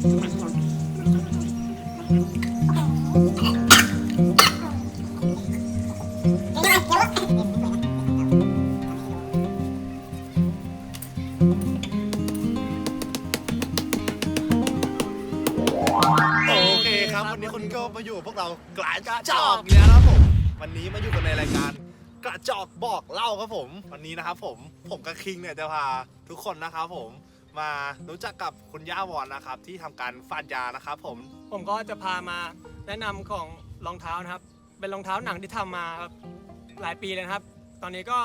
โอเคครับ วันนี้คุณก็มาอยู่กับพวกเรากระจอกอีกแล้วนะครับผม วันนี้มาอยู่กันในรายการ กระจอกบอกเล่าครับผม วันนี้นะครับผมผมกับคิงเนี่ยจะพาทุกคนนะครับผม มารู้จักกับคุณย่าวอนนะครับ ที่ทำการฟาดยานะครับ ผมผมก็จะพามาแนะนำของรองเท้านะครับ เป็นรองเท้าหนังที่ทำมาครับหลายปีเลยนะครับ ตอนนี้ก็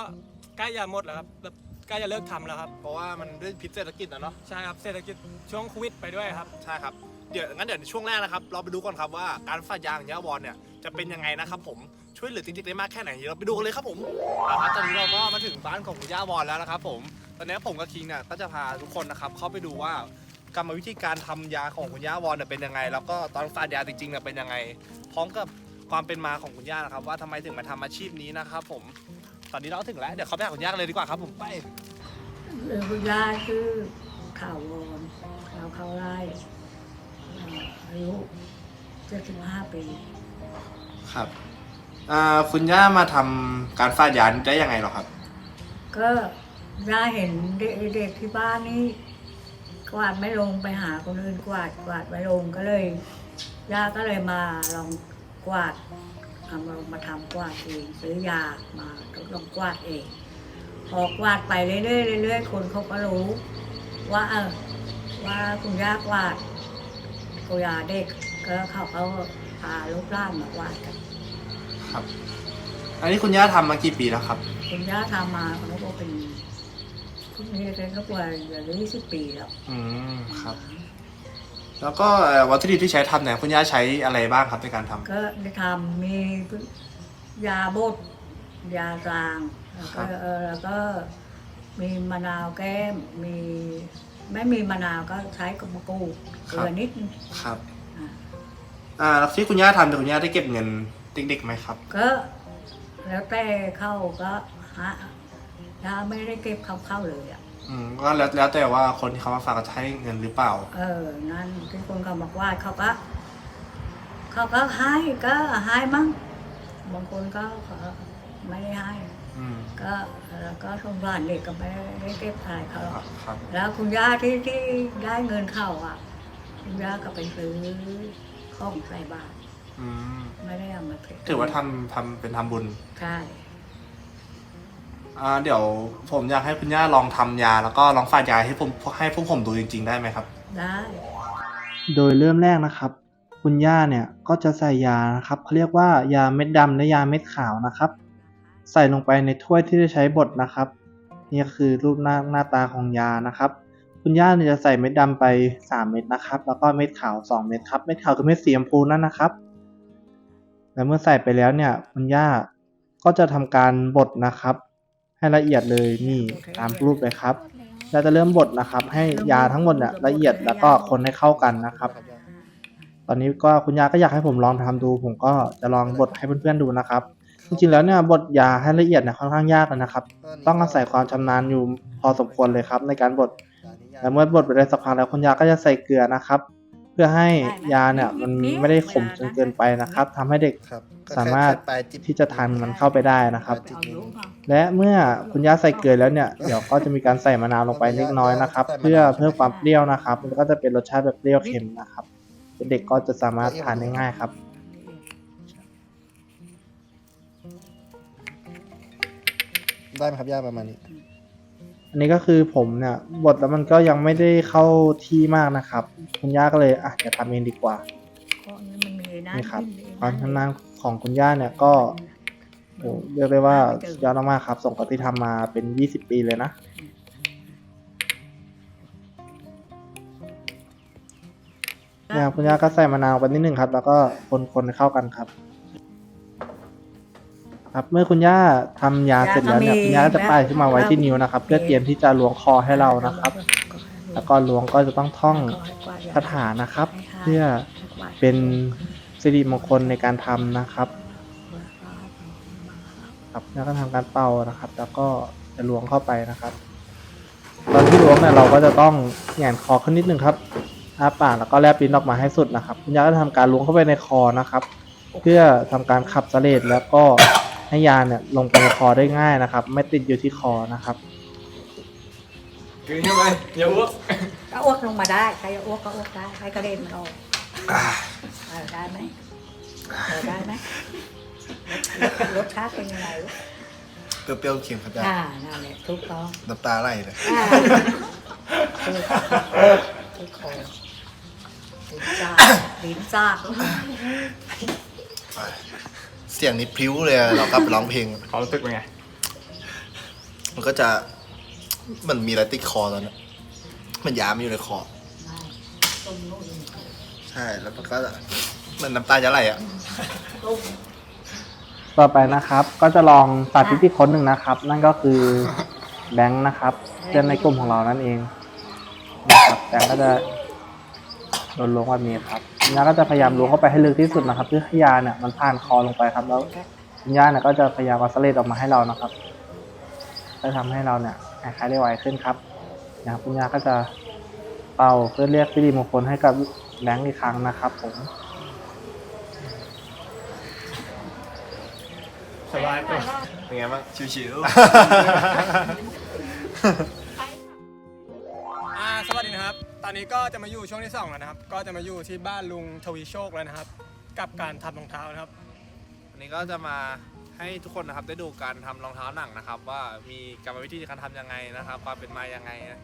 ใกล้จะหมดแล้วครับแบบใกล้จะเลิกทำแล้วครับ เพราะว่ามันด้วยพิษเศรษฐกิจนะเนาะใช่ครับเศรษฐกิจช่วงโควิดไปด้วยครับ ใช่ครับเดี๋ยวงั้นเดี๋ยวในช่วงแรกนะครับ เราไปดูก่อนครับว่าการฟาดยาของย่าวอนเนี่ยจะเป็นยังไงนะครับ ผมช่วยเหลือจริงๆได้มากแค่ไหนเดี๋ยวเราไปดูกันเลยครับผมเอาครับตอนนี้เราก็มาถึงบ้านของคุณย่าวอนแล้วนะครับ ผม ตอนนี้ผมกับคิงเนี่ยก็จะพาทุกคนนะครับเข้าไปดูว่ากรรมวิธีการทำยาของคุณย่าวอนเนี่ยเป็นยังไง แล้วก็ตอนฟาดยาจริงๆเนี่ยเป็นยังไง พร้อมกับความเป็นมาของคุณย่านะครับ ว่าทำไมถึงมาทำอาชีพนี้นะครับผมตอนนี้เราก็ถึงแล้วเดี๋ยวเขาไปหาคุณย่ากันเลยดีกว่าครับผมไปหรือคุณย่าชื่อข่าววอนข่าวเขาไร่เอ่ออายุ75ปี ครับคุณย่ามาทำการฟาดยาได้ยังไงหรอครับ ก็ ย่าเห็นเด็กๆที่บ้านนี่กวาดไม่ลงไปหาคนอื่นกวาดกวาดไม่ลงก็เลยย่าก็เลยมาลองกวาดเอามามาทำกวาดเองซื้อยามาทดลองกวาดเองพอกวาดไปเรื่อยๆเรื่อยๆคนเขาก็รู้ ว่าเออว่าคุณย่ากวาดกุยาเด็กก็เขาเขาพาลูกหลานมากวาดกันครับ อันนี้คุณย่าทำมากี่ปีแล้วครับ คุณย่าทำมาเขาก็เป็น คุณนี่เป็นก็กว่าอย่างยี่สิบปีแล้วอืมครับ แล้วก็เอ่อวัตถุดิบที่ใช้ทำเนี่ยคุณย่าใช้อะไรบ้างครับในการทำ ก็ได้ทำมียาบดยาจางแล้วครัก็บ เออแล้วก็มีมะนาวแก้มมีไม่มีมะนาวก็ใช้กับมะกรูดเกลือนิดนึงครับอ่าอ่าแล้วที่คุณย่าทำแต่ยคุณย่าได้เก็บเงินเด็กๆไหมครับ ก็แล้วแต่เข้าก็หา ถ้าไม่ได้เก็บเข้าเข้าเลยอะ อืมก็แล้วแล้วแต่ว่าคนที่เขามาฝากจะให้เงินหรือเปล่า เออ นั่นที่คนเขาบอกว่าเขาก็เขาก็ให้ก็ให้มั้ง บางคนก็เขาไม่ได้ให้ อืมก็แล้วก็สงสารเด็กก็ไม่ได้เก็บอะไรเขาหรคอรักบครับแล้วคุณย่าที่ที่ได้เงินเข้าอะ คุณย่าก็ไปซื้อของใส่บาตรอืมไม่ได้เอามาเก็บถือว่าทำทำเป็นทำบุญ ใช่ อ่าเดี๋ยวผมอยากให้คุณย่าลองทำยา แล้วก็ลองฟาดยาให้ผมให้พวกผมดูจริง ๆ ได้ไหมครับ ได้โดยเริ่มแรกนะครับ คุณย่าเนี่ยก็จะใส่ยานะครับเขาเรียกว่ายาเม็ดดำและยาเม็ดขาวนะครับ ใส่ลงไปในถ้วยที่จะใช้บดนะครับนี่ก็คือรูปหน้าหน้าตาของยานะครับ คุณย่าเนี่ยจะใส่เม็ดดำไป 3 เม็ดนะครับ แล้วก็เม็ดขาว 2 เม็ดครับเม็ดขาวคือเม็ดสีชมพูนั่นนะครับ แล้วเมื่อใส่ไปแล้วเนี่ยคุณย่าก็จะทำการบดนะครับ ให้ละเอียดเลยนี่ตามรูปเลยครับ เราจะเริ่มบดนะครับ ให้ยาทั้งหมดเนี่ยละเอียดแล้วก็คนให้เข้ากันนะครับ ตอนนี้ก็คุณยาก็อยากให้ผมลองทำดู ผมก็จะลองบดให้เพื่อนๆดูนะครับ จริงๆแล้วเนี่ยบดยาให้ละเอียดเนี่ยค่อนข้างยากเลยนะครับ ต้องอาศัยความชำนาญอยู่พอสมควรเลยครับ ในการบดแต่เมื่อบดไปได้สักพักแล้วคุณยาก็จะใส่เกลือนะครับ เพื่อให้ยาเนี่ยมันไม่ได้ขมจนเกินไปนะครับทำให้เด็กครับสามารถที่จะทานมันเข้าไปได้นะครับ และเมื่อคุณย่าใส่เกลือแล้วเนี่ยเดี๋ยวก็จะมีการใส่มะนาวลงไปเล็กน้อยนะครับ เพื่อเพิ่มความเปรี้ยวนะครับ มันก็จะเป็นรสชาติแบบเปรี้ยวเค็มนะครับเด็กๆก็จะสามารถทานได้ง่ายครับได้ไหมครับย่าประมาณนี้ อันนี้ก็คือผมเนี่ยบดแล้วมันก็ยังไม่ได้เข้าที่มากนะครับ คุณย่าก็เลยอะจะทำเองดีกว่าเพราะนี่มันมีนะนี่ครับที่ความชำนาญของคุณย่าเนี่ยก็โอ้เรียกได้ว่าสุดยอดมากๆครับ ส่งกับที่ทำมาเป็น 20 ปีเลยนะเนี่ยครับคุณย่าก็ใส่มะนาวไปนิดนึงครับ แล้วก็คนๆให้เข้ากันครับ ครับ เมื่อคุณย่าทำยาเสร็จแล้วเนี่ยคุณย่าก็จะป้ายขึ้นมาไว้ที่นิ้วนะครับ เพื่อเตรียมที่จะล้วงคอให้เรานะครับ แล้วก็ล้วงก็จะต้องท่องคาถานะครับ เพื่อเป็นสิริมงคลในการทำนะครับ ครับแล้วก็ทำการเป่านะครับ แล้วก็จะล้วงเข้าไปนะครับ ตอนที่ล้วงเนี่ยเราก็จะต้องแหงนคอขึ้นนิดนึงครับอ้าปากแล้วก็แลบลิ้นออกมาให้สุดนะครับคุณย่าก็จะทำการล้วงเข้าไปในคอนะครับ เพื่อทำการขับเสลดแล้วก็ ให้ยาเนี่ยลงไปในคอได้ง่ายนะครับ ไม่ติดอยู่ที่คอนะครับกลืนเข้าไปอย่าอ้วกก็อ้วกลงมาได้ ใครจะอ้วกก็อ้วกได้ให้กระเด็นมันออกเออได้ไหมเออได้ไหมรสรสชาติเป็นยังไงลูกเปรี้ยวๆเค็มครับย่าอ่านั่นแหละถูกต้องน้ำตาไหลเลยอ่าคือคือคอลิ้นซ่ากลิ้นซ่าก เสียงนี้พริ้วเลยอะเรากลับไปร้องเพลงความรู้สึกเป็นไง มันก็จะมันมีอะไรติดคอตอนนั้นมันยามันอยู่ในคอต้มนุ่มใช่ แล้วมันก็จะมันน้ำตาจะไหลอะต้มต่อไปนะครับ ก็จะลองสาธิตอีกคนหนึ่งนะครับ นั่นก็คือแบงค์นะครับเพื่อนในกลุ่มของเรานั่นเองนะครับแบงค์ก็จะโดนล้วงแบบนี้ครับ คุณย่าก็จะพยายามล้วงเข้าไปให้ลึกที่สุดนะครับ เพื่อให้ยาเนี่ยมันผ่านคอลงไปครับแล้วคุณย่าเนี่ยก็จะพยายามเอาสเลดออกมาให้เรานะครับจะทำให้เราเนี่ยหายคลายได้ไวขึ้นครับนะครับคุณย่าก็จะเป่าเพื่อเรียกพิธีมงคลให้กับแบงค์อีกครั้งนะครับ ผมสบายตัวเป็นไงบ้างชิวอ่ ตอนนี้ก็จะมาอยู่ช่วงที่สองแล้วนะครับ ก็จะมาอยู่ที่บ้านลุงทวีโชคแล้วนะครับ กับการทำรองเท้านะครับ วันนี้ก็จะมาให้ทุกคนนะครับได้ดูการทำรองเท้าหนังนะครับ ว่ามีกรรมวิธีการทำยังไงนะครับความเป็นมายังไงนะ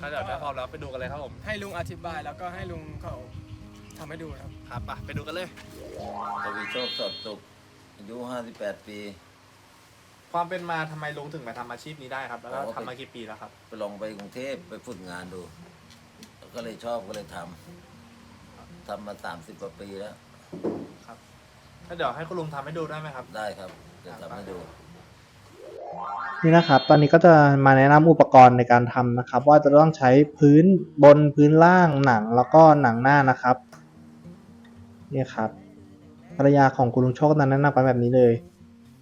ถ้าเดี๋ยวถ้าพร้อมแล้วไปดูกันเลยครับผมให้ลุงอธิบายแล้วก็ให้ลุงเขาทำให้ดูนะครับ ครับไปไปดูกันเลย ทวีโชคสดสุขอายุ 58 ปี ความเป็นมาทำไมลุงถึงมาทำอาชีพนี้ได้ครับ แล้วก็อ๋อทำมากี่ปีแล้วครับ ไปลองไปกรุงเทพไปฝึกงานดูแล้ว ก็เลยชอบก็เลยทำทำมา30กว่าปีแล้วถ้าเดี๋ยวให้คุณลุงทำให้ดูได้ไหมครับ ได้ครับจะทำให้ดู นี่นะครับ ตอนนี้ก็จะมาแนะนำอุปกรณ์ในการทำนะครับ ว่าจะต้องใช้พื้นบนพื้นล่างหนังแล้วก็หนังหน้านะครับนี่ครับภรรยาของคุณลุงโชคนั้นแนะนำกันแบบนี้เลย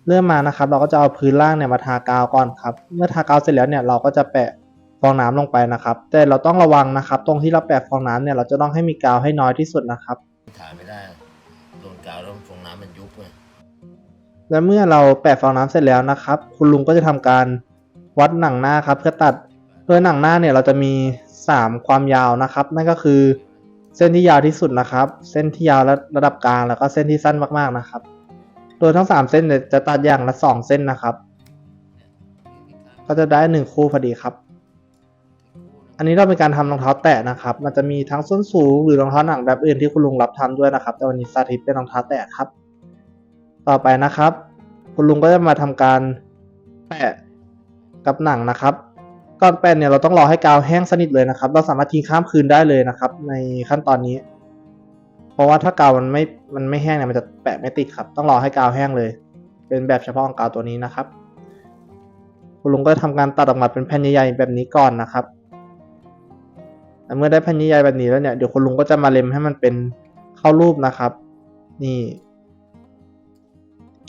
เริ่มมานะครับ เราก็จะเอาพื้นล่างเนี่ยมาทากาวก่อนครับ เมื่อทากาวเสร็จแล้วเนี่ยเราก็จะแปะ ฟองน้ำลงไปนะครับ แต่เราต้องระวังนะครับ ตรงที่เราแปะฟองน้ำเนี่ยเราจะต้องให้มีกาวให้น้อยที่สุดนะครับถ่ายไม่ได้โดนกาวแล้วฟองน้ำมันยุบไงและเมื่อเราแปะฟองน้ำเสร็จแล้วนะครับ คุณลุงก็จะทำการวัดหนังหน้าครับเพื่อตัดโดยหนังหน้าเนี่ยเราจะมี 3 ความยาวนะครับ นั่นก็คือเส้นที่ยาวที่สุดนะครับ เส้นที่ยาวและระดับกลางแล้วก็เส้นที่สั้นมากๆนะครับ โดยทั้ง 3 เส้นเนี่ยจะตัดอย่างละ 2 เส้นนะครับ ก็จะได้ 1 คู่พอดีครับ อันนี้เราเป็นการทำรองเท้าแตะนะครับ มันจะมีทั้งส้นสูงหรือรองเท้าหนังแบบอื่นที่คุณลุงรับทำด้วยนะครับ แต่วันนี้สาธิตเป็นรองเท้าแตะครับ ต่อไปนะครับ คุณลุงก็จะมาทำการแปะกับหนังนะครับก่อนแปะเนี่ยเราต้องรอให้กาวแห้งสนิทเลยนะครับ เราสามารถทิ้งข้ามคืนได้เลยนะครับ ในขั้นตอนนี้ เพราะว่าถ้ากาวมันไม่ มันไม่แห้งเนี่ยมันจะแปะไม่ติดครับ ต้องรอให้กาวแห้งเลย เป็นแบบเฉพาะของกาวตัวนี้นะครับ คุณลุงก็จะทำการตัดออกมาเป็นแผ่นใหญ่ๆแบบนี้ก่อนนะครับ เมื่อได้แผ่นใหญ่ๆแบบนี้แล้วเนี่ย เดี๋ยวคุณลุงก็จะมาเล็มให้มันเป็นเข้ารูปนะครับ นี่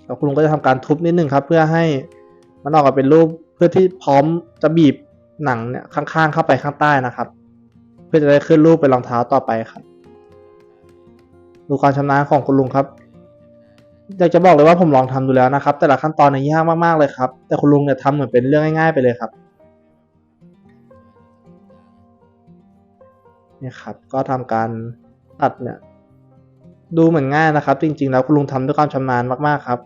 แล้วคุณลุงก็จะทำการทุบนิดนึงครับ เพื่อให้มันออกมาเป็นรูปเพื่อที่พร้อมจะบีบหนังเนี่ยข้างๆ เข้าไปข้างใต้นะครับ เพื่อจะได้ขึ้นรูปเป็นรองเท้าต่อไปครับ ดูความชำนาญของคุณลุงครับอยากจะบอกเลยว่าผมลองทำดูแล้วนะครับ แต่ละขั้นตอนเนี่ยยากมากๆเลยครับ แต่คุณลุงเนี่ยทำเหมือนเป็นเรื่องง่ายๆไปเลยครับ เนี่ยครับก็ทำการตัดเนี่ยดูเหมือนง่ายนะครับ จริง ๆ แล้วคุณลุงทำด้วยความชำนาญมากๆครับ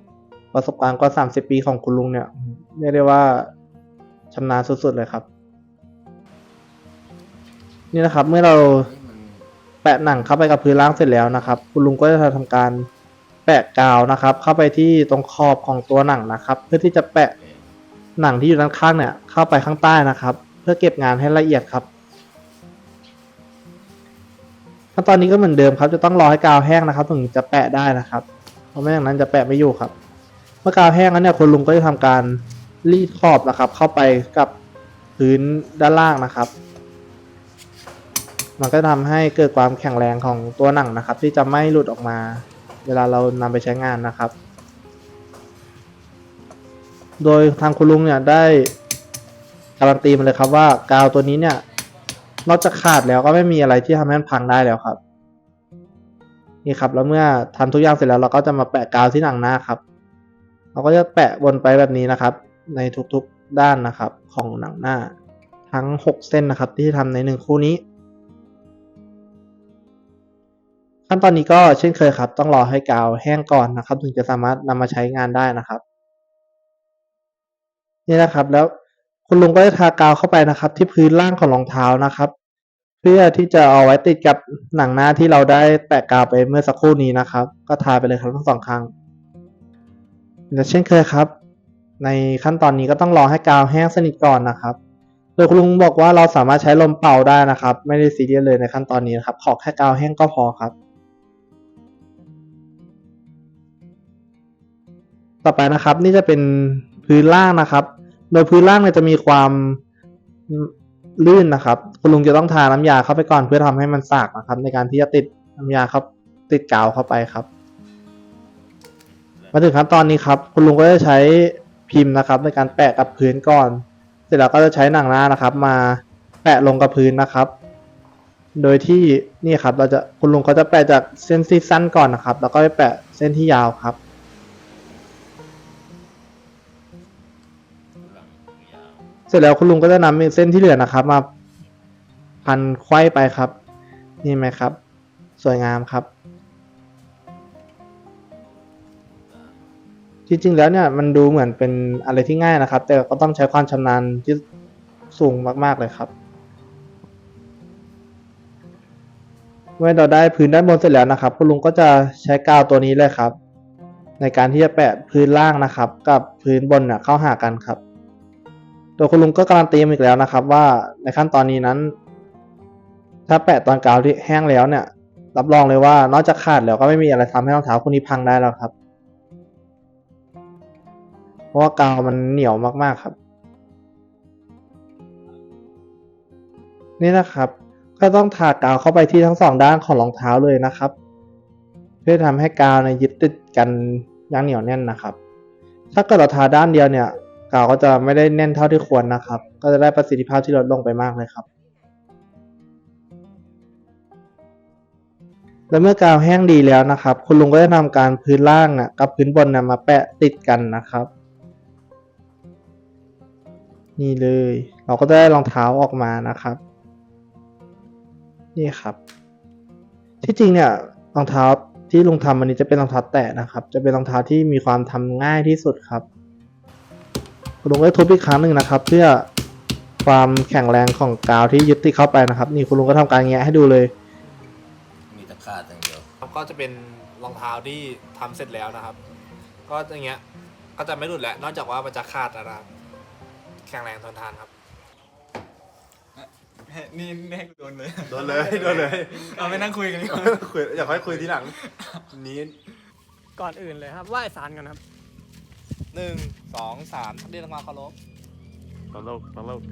ประสบการณ์กว่า30 ปีของคุณลุงเนี่ยเรียกได้ว่าชำนาญสุดๆเลยครับ นี่นะครับ เมื่อเราแปะหนังเข้าไปกับพื้นล่างเสร็จแล้วนะครับ คุณลุงก็จะทำการแปะกาวนะครับ เข้าไปที่ตรงขอบของตัวหนังนะครับ เพื่อที่จะแปะหนังที่อยู่ด้านข้างเนี่ย เข้าไปข้างใต้นะครับ เพื่อเก็บงานให้ละเอียดครับ ขั้นตอนนี้ก็เหมือนเดิมครับ จะต้องรอให้กาวแห้งนะครับถึงจะแปะได้นะครับ เพราะไม่อย่างนั้นจะแปะไม่อยู่ครับ เมื่อกาวแห้งแล้วเนี่ยคุณลุงก็จะทำการรีดขอบนะครับ เข้าไปกับพื้นด้านล่างนะครับ มันก็ทำให้เกิดความแข็งแรงของตัวหนังนะครับ ที่จะไม่หลุดออกมา เวลาเรานำไปใช้งานนะครับ โดยทางคุณลุงเนี่ยได้การันตีมาเลยครับว่ากาวตัวนี้เนี่ย นอกจากขาดแล้วก็ไม่มีอะไรที่ทำให้มันพังได้แล้วครับ นี่ครับ แล้วเมื่อทำทุกอย่างเสร็จแล้วเราก็จะมาแปะกาวที่หนังหน้าครับ เราก็จะแปะวนไปแบบนี้นะครับ ในทุกๆด้านนะครับ ของหนังหน้า ทั้ง 6 เส้นนะครับ ที่ทำในหนึ่งคู่นี้ขั้นตอนนี้ก็เช่นเคยครับ ต้องรอให้กาวแห้งก่อนนะครับ ถึงจะสามารถนำมาใช้งานได้นะครับ นี่นะครับแล้ว คุณลุงก็จะทากาวเข้าไปนะครับ ที่พื้นล่างของรองเท้านะครับ เพื่อที่จะเอาไว้ติดกับหนังหน้าที่เราได้แปะกาวไปเมื่อสักครู่นี้นะครับ ก็ทาไปเลยครับทั้งสองครั้งและเช่นเคยครับ ในขั้นตอนนี้ก็ต้องรอให้กาวแห้งสนิทก่อนนะครับโดยคุณลุงบอกว่าเราสามารถใช้ลมเป่าได้นะครับ ไม่ได้ซีเรียสเลยในขั้นตอนนี้นะครับ ขอแค่กาวแห้งก็พอครับ ต่อไปนะครับ นี่จะเป็นพื้นล่างนะครับ โดยพื้นล่างเนี่ยจะมีความลื่นนะครับ คุณลุงจะต้องทาน้ำยาเข้าไปก่อนเพื่อทำให้มันสากนะครับ ในการที่จะติดน้ำยาครับ ติดกาวเข้าไปครับ มาถึงขั้นตอนนี้ครับ คุณลุงก็จะใช้พิมพ์นะครับ ในการแปะกับพื้นก่อน เสร็จแล้วก็จะใช้หนังหน้านะครับ มาแปะลงกับพื้นนะครับ โดยที่นี่ครับ เราจะคุณลุงเขาจะแปะจากเส้นที่สั้นก่อนนะครับ แล้วก็ไปแปะเส้นที่ยาวครับ สร็จแล้วคุณลุงก็จะนำเส้นที่เหลือนะครับ มาพันไขว้ไปครับ นี่ไหมครับ สวยงามครับ จริงๆแล้วเนี่ยมันดูเหมือนเป็นอะไรที่ง่ายนะครับ แต่ก็ต้องใช้ความชำนาญที่สูงมากๆเลยครับ เมื่อเราได้พื้นด้านบนเสร็จแล้วนะครับ คุณลุงก็จะใช้กาวตัวนี้เลยครับ ในการที่จะแปะพื้นล่างนะครับ กับพื้นบนเน่ยเข้าหากันครับ ยคุณลุงก็การันตีมอีกแล้วนะครับ ว่าในขั้นตอนนี้นั้น ถ้าแปะตอนกาวที่แห้งแล้วเนี่ย รับรองเลยว่านอกจากขาดแล้วก็ไม่มีอะไรทำให้รองเท้าคู่นี้พังได้แล้วครับ เพราะว่ากาวมันเหนียวมากๆครับ นี่นะครับ ก็ต้องทากาวเข้าไปที่ทั้งสองด้านของรองเท้าเลยนะครับ เพื่อทำให้กาวเนี่ยยึดติดกันอย่างเหนียวแน่นนะครับ ถ้าเกิดเราทาด้านเดียวเนี่ย กาวก็จะไม่ได้แน่นเท่าที่ควรนะครับ ก็จะได้ประสิทธิภาพที่ลดลงไปมากเลยครับ และเมื่อกาวแห้งดีแล้วนะครับ คุณลุงก็จะนำการพื้นล่างนะกับพื้นบนนะมาแปะติดกันนะครับ นี่เลย เราก็จะได้รองเท้าออกมานะครับ นี่ครับ ที่จริงเนี่ยรองเท้าที่ลุงทำวันนี้จะเป็นรองเท้าแตะนะครับ จะเป็นรองเท้าที่มีความทำง่ายที่สุดครับ ลุงก็ทุบอีกครั้งหนึ่งนะครับ เพื่อความแข็งแรงของกาวที่ยึดติดเข้าไปนะครับ นี่คุณลุงก็ทำการแงะให้ดูเลย มีแตะขาดอย่างเดียวครับก็จะเป็นรองเท้าที่ทำเสร็จแล้วนะครับ ก็อย่างเงี้ยก็จะไม่หลุดแล้วนอกจากว่ามันจะขาดนะครับแข็งแรงทนทานครับนี่นี่ให้กูโดนเลยโดนเลยโดนเลยเอาไปนั่งคุยกันดีกว่าคุยอยากให้คุยทีหลังนี้ก่อนอื่นเลยครับไหว้ศาลกันครับ หนึ่งสองสามเรียกมาเคารพ ตลกตลก